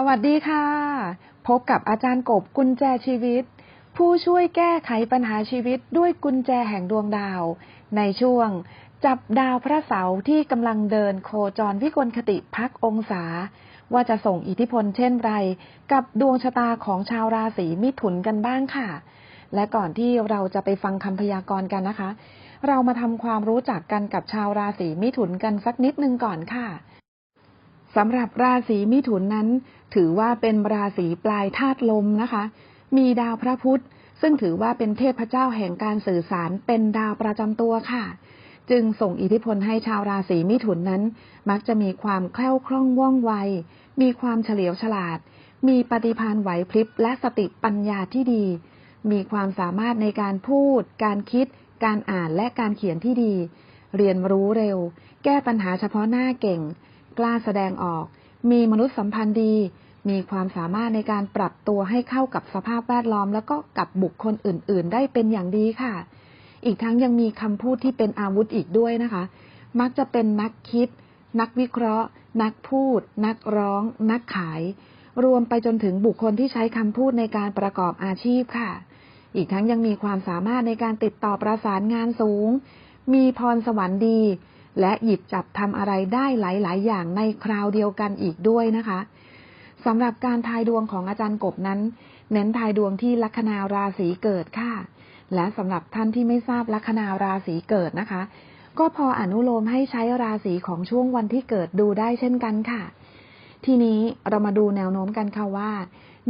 สวัสดีค่ะ พบกับอาจารย์กบกุญแจชีวิต ผู้ช่วยแก้ไขปัญหาชีวิตด้วยกุญแจแห่งดวงดาว ในช่วง จับดาวพระเสาร์ที่กำลังเดินโคจรวิกลคติพักองศา ว่าจะส่งอิทธิพลเช่นไร กับดวงชะตาของชาวราศีมิถุนกันบ้างค่ะ และก่อนที่เราจะไปฟังคำพยากรณ์กันนะคะ เรามาทำความรู้จักกันกับชาวราศีมิถุนกันสักนิดนึงก่อนค่ะ สำหรับราศีมิถุนนั้น ถือว่าเป็นราศีปลายธาตุลมนะคะ มีดาวพระพุธ ซึ่งถือว่าเป็นเทพเจ้าแห่งการสื่อสารเป็นดาวประจำตัวค่ะ จึงส่งอิทธิพลให้ชาวราศีมิถุนนั้น มักจะมีความแคล่วคล่องว่องไว มีความเฉลียวฉลาด มีปฏิภาณไหวพริบและสติปัญญาที่ดี มีความสามารถในการพูด การคิด การอ่านและการเขียนที่ดี เรียนรู้เร็ว แก้ปัญหาเฉพาะหน้าเก่ง กล้าแสดงออก มีมนุษยสัมพันธ์ดี มีความสามารถในการปรับตัวให้เข้ากับสภาพแวดล้อม แล้วก็กับบุคคลอื่น ๆ ได้เป็นอย่างดีค่ะ อีกทั้งยังมีคำพูดที่เป็นอาวุธอีกด้วยนะคะ มักจะเป็นนักคิด นักวิเคราะห์ นักพูด นักร้อง นักขาย รวมไปจนถึงบุคคลที่ใช้คำพูดในการประกอบอาชีพค่ะ อีกทั้งยังมีความสามารถในการติดต่อประสานงานสูง มีพรสวรรค์ดี และหยิบจับทำอะไรได้หลาย ๆ อย่างในคราวเดียวกันอีกด้วยนะคะสำหรับการทายดวงของอาจารย์กบนั้น เน้นทายดวงที่ลัคนาราศีเกิดค่ะ และสำหรับท่านที่ไม่ทราบลัคนาราศีเกิดนะคะ ก็พออนุโลมให้ใช้ราศีของช่วงวันที่เกิดดูได้เช่นกันค่ะ ทีนี้เรามาดูแนวโน้มกันค่ะว่า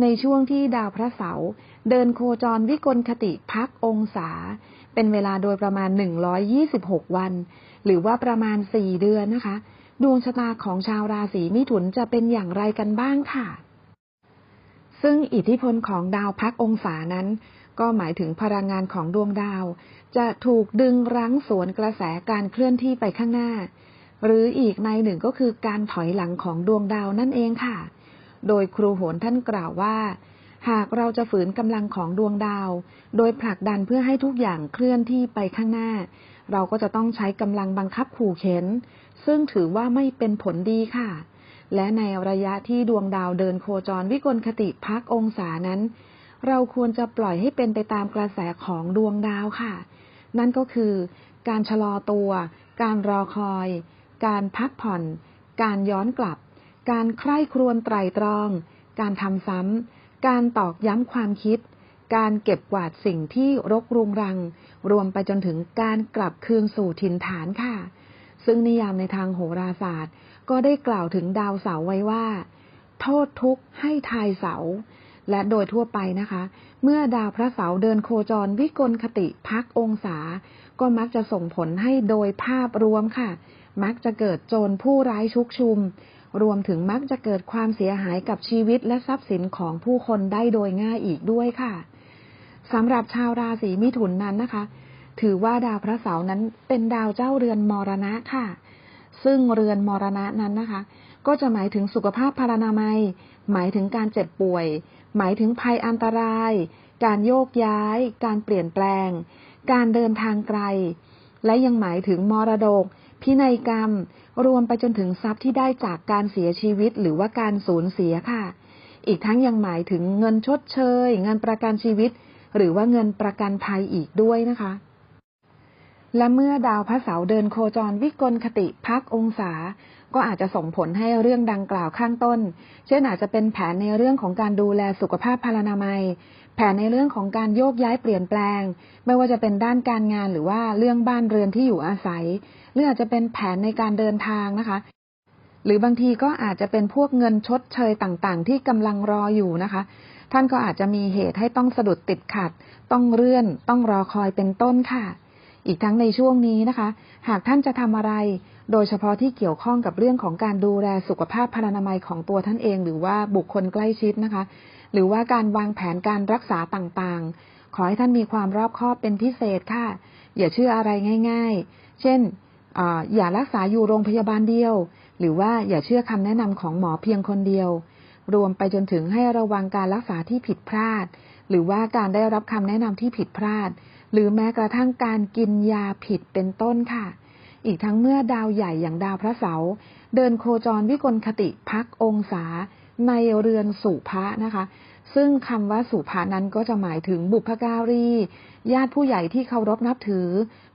ในช่วงที่ดาวพระเสาร์เดินโคจรวิกลคติพักองศา เป็นเวลาโดยประมาณ 126 วัน หรือว่าประมาณ 4 เดือนนะคะ ดวงชะตาของชาวราศีมิถุนจะเป็นอย่างไรกันบ้างค่ะ ซึ่งอิทธิพลของดาวพักองศานั้น ก็หมายถึงพลังงานของดวงดาว จะถูกดึงรั้งสวนกระแสการเคลื่อนที่ไปข้างหน้า หรืออีกในหนึ่งก็คือการถอยหลังของดวงดาวนั่นเองค่ะ โดยครูโหนท่านกล่าวว่า หากเราจะฝืนกำลังของดวงดาว โดยผลักดันเพื่อให้ทุกอย่างเคลื่อนที่ไปข้างหน้า เราก็จะต้องใช้กำลังบังคับขู่เข็น ซึ่งถือว่าไม่เป็นผลดีค่ะ และในระยะที่ดวงดาวเดินโคจรวิกลคติพักองศานั้น เราควรจะปล่อยให้เป็นไปตามกระแสของดวงดาวค่ะ นั่นก็คือการชะลอตัว การรอคอย การพักผ่อน การย้อนกลับ การใคร่ครวญไตรตรอง การทำซ้ำ การตอกย้ำความคิด การเก็บกวาดสิ่งที่รกรุงรัง รวมไปจนถึงการกลับคืนสู่ถิ่นฐานค่ะ ซึ่งนิยามในทางโหราศาสตร์ ก็ได้กล่าวถึงดาวเสาไว้ว่า โทษทุกข์ให้ทายเสา และโดยทั่วไปนะคะ เมื่อดาวพระเสาร์เดินโคจรวิกลคติพักองศา ก็มักจะส่งผลให้โดยภาพรวมค่ะ มักจะเกิดโจรผู้ร้ายชุกชุม รวมถึงมักจะเกิดความเสียหายกับชีวิตและทรัพย์สินของผู้คนได้โดยง่ายอีกด้วยค่ะสำหรับชาวราศีมิถุนนั้นนะคะ ถือว่าดาวพระเสาร์นั้นเป็นดาวเจ้าเรือนมรณะค่ะ ซึ่งเรือนมรณะนั้นนะคะ ก็จะหมายถึงสุขภาพพารานามัย หมายถึงการเจ็บป่วย หมายถึงภัยอันตราย การโยกย้าย การเปลี่ยนแปลง การเดินทางไกล และยังหมายถึงมรดก พินัยกรรม รวมไปจนถึงทรัพย์ที่ได้จากการเสียชีวิตหรือว่าการสูญเสียค่ะ อีกทั้งยังหมายถึงเงินชดเชย เงินประกันชีวิต หรือว่าเงินประกันภัยอีกด้วยนะคะ และเมื่อดาวพระเสาร์เดินโคจรวิกลคติพักองศา ก็อาจจะส่งผลให้เรื่องดังกล่าวข้างต้น เช่นอาจจะเป็นแผนในเรื่องของการดูแลสุขภาพพลานามัย แผนในเรื่องของการโยกย้ายเปลี่ยนแปลง ไม่ว่าจะเป็นด้านการงานหรือว่าเรื่องบ้านเรือนที่อยู่อาศัย หรืออาจจะเป็นแผนในการเดินทางนะคะ หรือบางทีก็อาจจะเป็นพวกเงินชดเชยต่างๆ ที่กำลังรออยู่นะคะท่านก็อาจจะมีเหตุให้ต้องสะดุดติดขัด ต้องเลื่อน ต้องรอคอยเป็นต้นค่ะ อีกทั้งในช่วงนี้นะคะ หากท่านจะทำอะไร โดยเฉพาะที่เกี่ยวข้องกับเรื่องของการดูแลสุขภาพพลานามัยของตัวท่านเอง หรือว่าบุคคลใกล้ชิดนะคะ หรือว่าการวางแผนการรักษาต่างๆ ขอให้ท่านมีความรอบคอบเป็นพิเศษค่ะ อย่าเชื่ออะไรง่าย ๆ เช่นออย่ารักษาอยู่โรงพยาบาลเดียว หรือว่าอย่าเชื่อคำแนะนำของหมอเพียงคนเดียว รวมไปจนถึงให้ระวังการรักษาที่ผิดพลาด หรือว่าการได้รับคำแนะนำที่ผิดพลาด หรือแม้กระทั่งการกินยาผิดเป็นต้นค่ะ อีกทั้งเมื่อดาวใหญ่อย่างดาวพระเสาร์เดินโคจรวิกลคติพักองศาในเรือนสุภะนะคะ ซึ่งคำว่าสุภะนั้นก็จะหมายถึงบุพการี ญาติผู้ใหญ่ที่เคารพนับถือ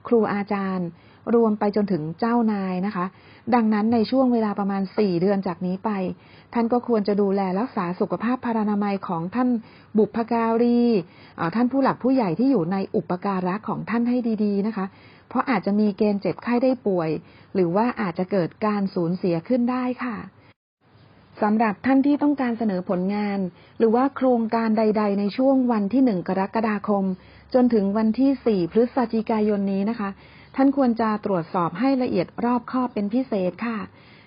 ครูอาจารย์ รวมไปจนถึงเจ้านายนะคะ ดังนั้นในช่วงเวลาประมาณสี่เดือนจากนี้ไป ท่านก็ควรจะดูแลรักษาสุขภาพพารานามัยของท่านบุพการีท่านผู้หลักผู้ใหญ่ที่อยู่ในอุปการะของท่านให้ดี ๆ นะคะ เพราะอาจจะมีเกณฑ์เจ็บไข้ได้ป่วย หรือว่าอาจจะเกิดการสูญเสียขึ้นได้ค่ะสำหรับท่านที่ต้องการเสนอผลงาน หรือว่าโครงการใด ๆ ในช่วงวันที่หนึ่งกรกฎาคม จนถึงวันที่สี่พฤศจิกายนนี้นะคะ ท่านควรจะตรวจสอบให้ละเอียดรอบคอบเป็นพิเศษค่ะ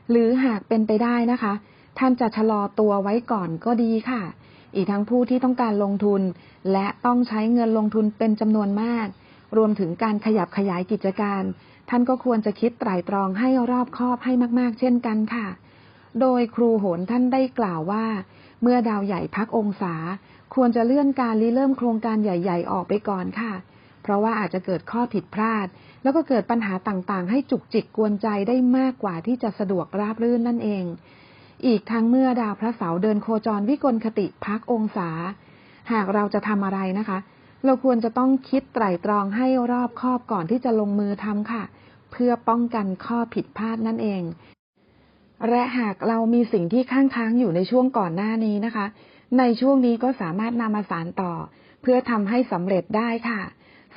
หรือหากเป็นไปได้นะคะ ท่านจะชะลอตัวไว้ก่อนก็ดีค่ะ อีกทั้งผู้ที่ต้องการลงทุน และต้องใช้เงินลงทุนเป็นจำนวนมาก รวมถึงการขยับขยายกิจการ ท่านก็ควรจะคิดไตร่ตรองให้รอบคอบให้มาก ๆ เช่นกันค่ะ โดยครูโหนท่านได้กล่าวว่า เมื่อดาวใหญ่พักองศา ควรจะเลื่อนการริเริ่มโครงการใหญ่ ๆ ออกไปก่อนค่ะ เพราะว่าอาจจะเกิดข้อผิดพลาด แล้วก็เกิดปัญหาต่างๆ ให้จุกจิกกวนใจได้มากกว่าที่จะสะดวกราบรื่นนั่นเอง อีกทั้งเมื่อดาวพระเสาร์เดินโคจรวิกลคติพักองศา หากเราจะทำอะไรนะคะ เราควรจะต้องคิดไตร่ตรองให้รอบคอบก่อนที่จะลงมือทำค่ะ เพื่อป้องกันข้อผิดพลาดนั่นเองและหากเรามีสิ่งที่ข้างค้างอยู่ในช่วงก่อนหน้านี้นะคะ ในช่วงนี้ก็สามารถนำมาสารต่อ เพื่อทำให้สำเร็จได้ค่ะ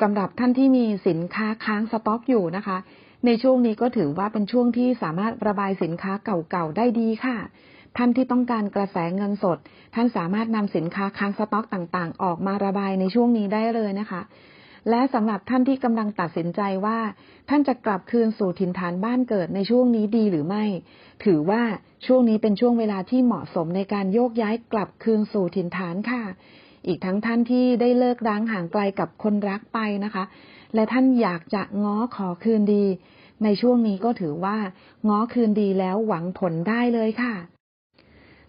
สำหรับท่านที่มีสินค้าค้างสต็อกอยู่นะคะ ในช่วงนี้ก็ถือว่าเป็นช่วงที่สามารถระบายสินค้าเก่าๆได้ดีค่ะ ท่านที่ต้องการกระแสเงินสด ท่านสามารถนำสินค้าค้างสต็อกต่างๆ ออกมาระบายในช่วงนี้ได้เลยนะคะและสำหรับท่านที่กำลังตัดสินใจว่า ท่านจะกลับคืนสู่ถิ่นฐานบ้านเกิดในช่วงนี้ดีหรือไม่ ถือว่าช่วงนี้เป็นช่วงเวลาที่เหมาะสมในการโยกย้ายกลับคืนสู่ถิ่นฐานค่ะ อีกทั้งท่านที่ได้เลิกร้างห่างไกลกับคนรักไปนะคะ และท่านอยากจะง้อขอคืนดี ในช่วงนี้ก็ถือว่า ง้อคืนดีแล้วหวังผลได้เลยค่ะ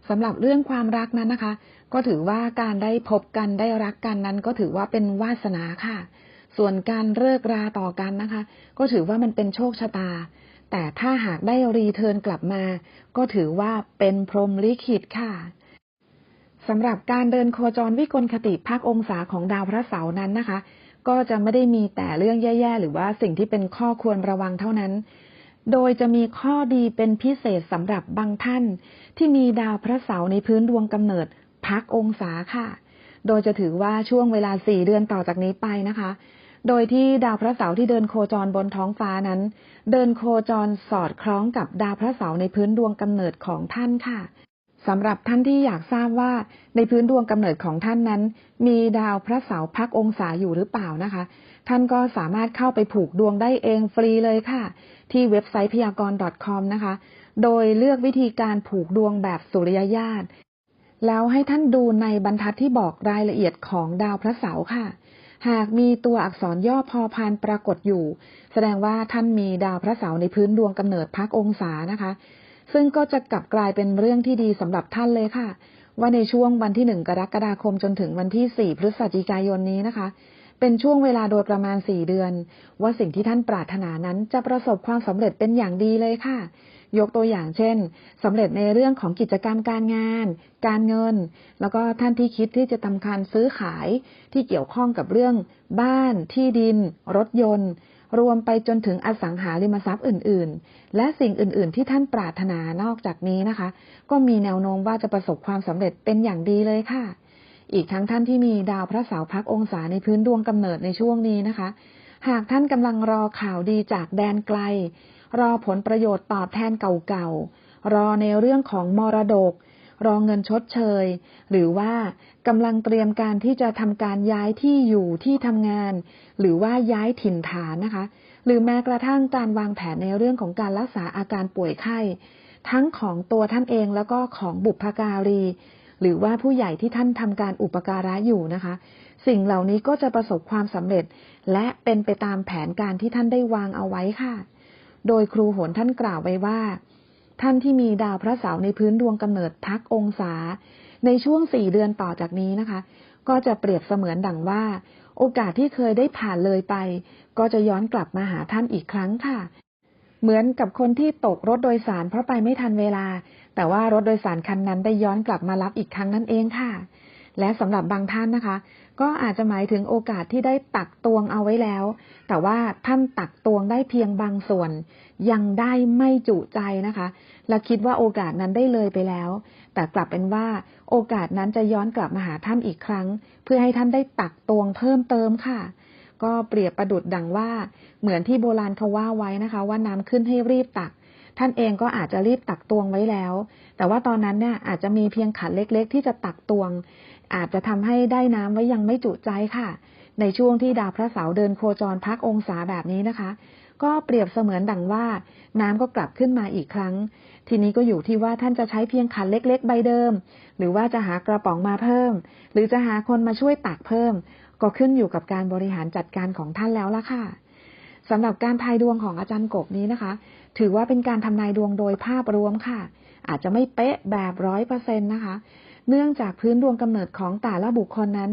สำหรับเรื่องความรักนั้นนะคะ ก็ถือว่าการได้พบกันได้รักกันนั้น ก็ถือว่าเป็นวาสนาค่ะ ส่วนการเลิกราต่อกันนะคะ ก็ถือว่ามันเป็นโชคชะตา แต่ถ้าหากได้รีเทิร์นกลับมา ก็ถือว่าเป็นพรหมลิขิตค่ะ สำหรับการเดินโคจรวิกลคติภาคองศาของดาวพระเสาร์นั้นนะคะ ก็จะไม่ได้มีแต่เรื่องแย่ ๆ หรือว่าสิ่งที่เป็นข้อควรระวังเท่านั้น โดยจะมีข้อดีเป็นพิเศษสำหรับบางท่าน ที่มีดาวพระเสาร์ในพื้นดวงกำเนิดพักองศาค่ะ โดยจะถือว่าช่วงเวลาสี่เดือนต่อจากนี้ไปนะคะ โดยที่ดาวพระเสาร์ที่เดินโคจรบนท้องฟ้านั้น เดินโคจรสอดคล้องกับดาวพระเสาร์ในพื้นดวงกำเนิดของท่านค่ะ สำหรับท่านที่อยากทราบว่าในพื้นดวงกำเนิดของท่านนั้น มีดาวพระเสาร์พักองศาอยู่หรือเปล่านะคะ ท่านก็สามารถเข้าไปผูกดวงได้เองฟรีเลยค่ะ ที่เว็บไซต์พยากรณ์ .com นะคะ โดยเลือกวิธีการผูกดวงแบบสุริยญาตแล้วให้ท่านดูในบรรทัดที่บอกรายละเอียดของดาวพระเสาร์ค่ะ หากมีตัวอักษรย่อพอพานปรากฏอยู่ แสดงว่าท่านมีดาวพระเสาร์ในพื้นดวงกำเนิดพักองศานะคะ ซึ่งก็จะกลับกลายเป็นเรื่องที่ดีสำหรับท่านเลยค่ะ ว่าในช่วงวันที่หนึ่งกรกฎาคมจนถึงวันที่สี่พฤศจิกายนนี้นะคะ เป็นช่วงเวลาโดยประมาณสี่เดือน ว่าสิ่งที่ท่านปรารถนานั้นจะประสบความสำเร็จเป็นอย่างดีเลยค่ะ ยกตัวอย่างเช่นสำเร็จในเรื่องของกิจกรรมการงาน การเงิน แล้วก็ท่านที่คิดที่จะทำการซื้อขายที่เกี่ยวข้องกับเรื่อง บ้าน ที่ดิน รถยนต์ รวมไปจนถึงอสังหาริมทรัพย์อื่น ๆ และสิ่งอื่น ๆ ที่ท่านปรารถนานอกจากนี้นะคะ ก็มีแนวโน้มว่าจะประสบความสำเร็จเป็นอย่างดีเลยค่ะ อีกทั้งท่านที่มีดาวพระเสาร์พักองศาในพื้นดวงกำเนิดในช่วงนี้นะคะ หากท่านกำลังรอข่าวดีจากแดนไกล รอผลประโยชน์ตอบแทนเก่าๆรอในเรื่องของมรดก รอเงินชดเชย หรือว่ากำลังเตรียมการที่จะทำการย้ายที่อยู่ที่ทำงาน หรือว่าย้ายถิ่นฐานนะคะ หรือแม้กระทั่งการวางแผนในเรื่องของการรักษาอาการป่วยไข้ ทั้งของตัวท่านเองแล้วก็ของบุพการี หรือว่าผู้ใหญ่ที่ท่านทำการอุปการะอยู่นะคะ สิ่งเหล่านี้ก็จะประสบความสำเร็จ และเป็นไปตามแผนการที่ท่านได้วางเอาไว้ค่ะ โดยครูโหนท่านกล่าวไว้ว่า ท่านที่มีดาวพระเสาร์ในพื้นดวงกำเนิดพักองศา ในช่วงสี่เดือนต่อจากนี้นะคะ ก็จะเปรียบเสมือนดังว่า โอกาสที่เคยได้ผ่านเลยไป ก็จะย้อนกลับมาหาท่านอีกครั้งค่ะ เหมือนกับคนที่ตกรถโดยสารเพราะไปไม่ทันเวลา แต่ว่ารถโดยสารคันนั้นได้ย้อนกลับมารับอีกครั้งนั่นเองค่ะ และสำหรับบางท่านนะคะ ก็อาจจะหมายถึงโอกาสที่ได้ตักตวงเอาไว้แล้ว แต่ว่าท่านตักตวงได้เพียงบางส่วน ยังได้ไม่จุใจนะคะ และคิดว่าโอกาสนั้นได้เลยไปแล้ว แต่กลับเป็นว่าโอกาสนั้นจะย้อนกลับมาหาท่านอีกครั้ง เพื่อให้ท่านได้ตักตวงเพิ่มเติมค่ะ ก็เปรียบประดุดดังว่า เหมือนที่โบราณเขาว่าไว้นะคะ ว่าน้ำขึ้นให้รีบตักท่านเองก็อาจจะรีบตักตวงไว้แล้ว แต่ว่าตอนนั้นเนี่ยอาจจะมีเพียงขันเล็กๆ ที่จะตักตวง อาจจะทำให้ได้น้ำไว้ยังไม่จุใจค่ะ ในช่วงที่ดาวพระเสาร์เดินโคจรพักองศาแบบนี้นะคะ ก็เปรียบเสมือนดังว่า น้ำก็กลับขึ้นมาอีกครั้ง ทีนี้ก็อยู่ที่ว่าท่านจะใช้เพียงขันเล็ก ๆ ใบเดิม หรือว่าจะหากระป๋องมาเพิ่ม หรือจะหาคนมาช่วยตักเพิ่ม ก็ขึ้นอยู่กับการบริหารจัดการของท่านแล้วล่ะค่ะสำหรับการทายดวงของอาจารย์กบนี้นะคะ ถือว่าเป็นการทำนายดวงโดยภาพรวมค่ะ อาจจะไม่เป๊ะแบบร้อยเปอร์เซ็นต์นะคะ เนื่องจากพื้นดวงกำเนิดของแต่ละบุคคลนั้น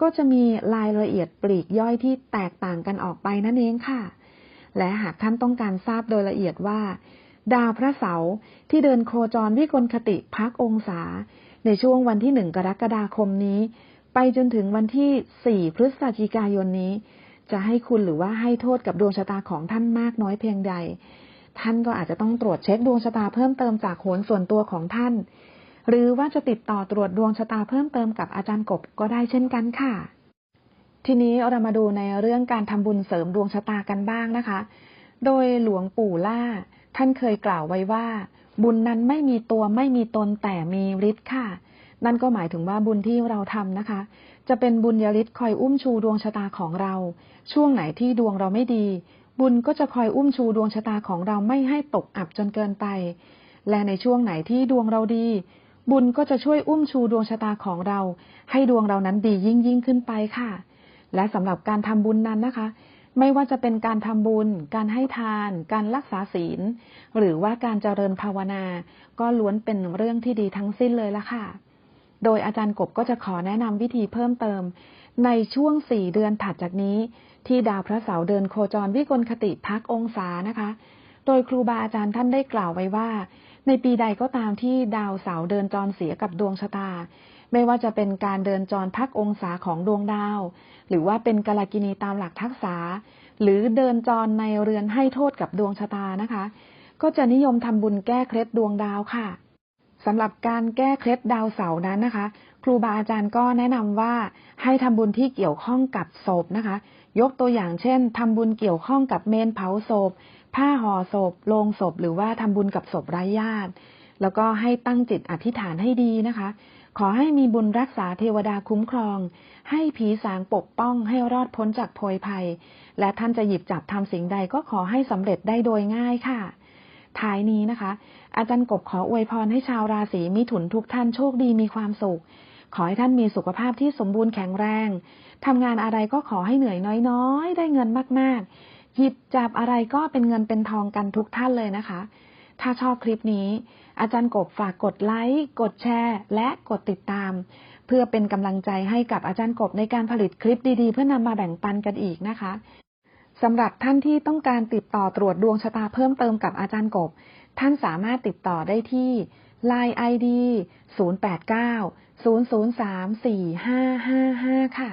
ก็จะมีรายละเอียดปลีกย่อยที่แตกต่างกันออกไปนั่นเองค่ะ และหากท่านต้องการทราบโดยละเอียดว่า ดาวพระเสาร์ที่เดินโคจรวิกลคติพักองศา ในช่วงวันที่หนึ่งกรกฎาคมนี้ ไปจนถึงวันที่สี่พฤศจิกายนนี้จะให้คุณหรือว่าให้โทษกับดวงชะตาของท่านมากน้อยเพียงใด ท่านก็อาจจะต้องตรวจเช็คดวงชะตาเพิ่มเติมจากโหนส่วนตัวของท่าน หรือว่าจะติดต่อตรวจดวงชะตาเพิ่มเติมกับอาจารย์กบก็ได้เช่นกันค่ะ ทีนี้เรามาดูในเรื่องการทำบุญเสริมดวงชะตากันบ้างนะคะ โดยหลวงปู่ล่า ท่านเคยกล่าวไว้ว่า บุญนั้นไม่มีตัวไม่มีตนแต่มีฤทธิ์ค่ะ นั่นก็หมายถึงว่าบุญที่เราทำนะคะ จะเป็นบุญยฤทธิ์คอยอุ้มชูดวงชะตาของเรา ช่วงไหนที่ดวงเราไม่ดี บุญก็จะคอยอุ้มชูดวงชะตาของเราไม่ให้ตกอับจนเกินไป และในช่วงไหนที่ดวงเราดี บุญก็จะช่วยอุ้มชูดวงชะตาของเรา ให้ดวงเรานั้นดียิ่งยิ่งขึ้นไปค่ะ และสำหรับการทำบุญนั้นนะคะ ไม่ว่าจะเป็นการทำบุญ การให้ทาน การรักษาศีล หรือว่าการเจริญภาวนา ก็ล้วนเป็นเรื่องที่ดีทั้งสิ้นเลยละค่ะ โดยอาจารย์กบก็จะขอแนะนำวิธีเพิ่มเติม ในช่วงสี่เดือนถัดจากนี้ ที่ดาวพระเสาร์เดินโคจรวิกลคติพักองศานะคะ โดยครูบาอาจารย์ท่านได้กล่าวไว้ว่า ในปีใดก็ตามที่ดาวเสาร์เดินจรเสียกับดวงชะตา ไม่ว่าจะเป็นการเดินจรพักองศาของดวงดาว หรือว่าเป็นกลากินีตามหลักทักษะหรือเดินจรในเรือนให้โทษกับดวงชะตานะคะ ก็จะนิยมทำบุญแก้เคล็ดดวงดาวค่ะ สำหรับการแก้เคล็ดดาวเสาร์นั้นนะคะ ครูบาอาจารย์ก็แนะนำว่าให้ทำบุญที่เกี่ยวข้องกับศพนะคะ ยกตัวอย่างเช่นทำบุญเกี่ยวข้องกับเมนเผาศพ ผ้าห่อศพโลงศพ หรือว่าทำบุญกับศพไร้ญาติ แล้วก็ให้ตั้งจิตอธิษฐานให้ดีนะคะ ขอให้มีบุญรักษาเทวดาคุ้มครอง ให้ผีสางปกป้องให้รอดพ้นจากโพยภัย และท่านจะหยิบจับทำสิ่งใดก็ขอให้สำเร็จได้โดยง่ายค่ะ ท้ายนี้นะคะ อาจารย์กบขออวยพรให้ชาวราศีมิถุนทุกท่านโชคดีมีความสุข ขอให้ท่านมีสุขภาพที่สมบูรณ์แข็งแรงทำงานอะไรก็ขอให้เหนื่อยน้อยๆ ได้เงินมากๆ หยิบจับอะไรก็เป็นเงินเป็นทองกันทุกท่านเลยนะคะ ถ้าชอบคลิปนี้ อาจารย์กบฝากกดไลค์ กดแชร์ และกดติดตาม เพื่อเป็นกำลังใจให้กับอาจารย์กบในการผลิตคลิปดีๆ เพื่อนำมาแบ่งปันกันอีกนะคะ สำหรับท่านที่ต้องการติดต่อตรวจดวงชะตาเพิ่มเติมกับอาจารย์กบ ท่านสามารถติดต่อได้ที่ Line ID 089 003 4555 ค่ะ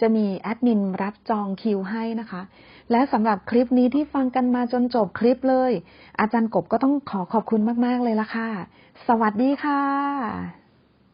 จะมีแอดมินรับจองคิวให้นะคะ และสำหรับคลิปนี้ที่ฟังกันมาจนจบคลิปเลย อาจารย์กบก็ต้องขอขอบคุณมาก ๆ เลยละค่ะ สวัสดีค่ะ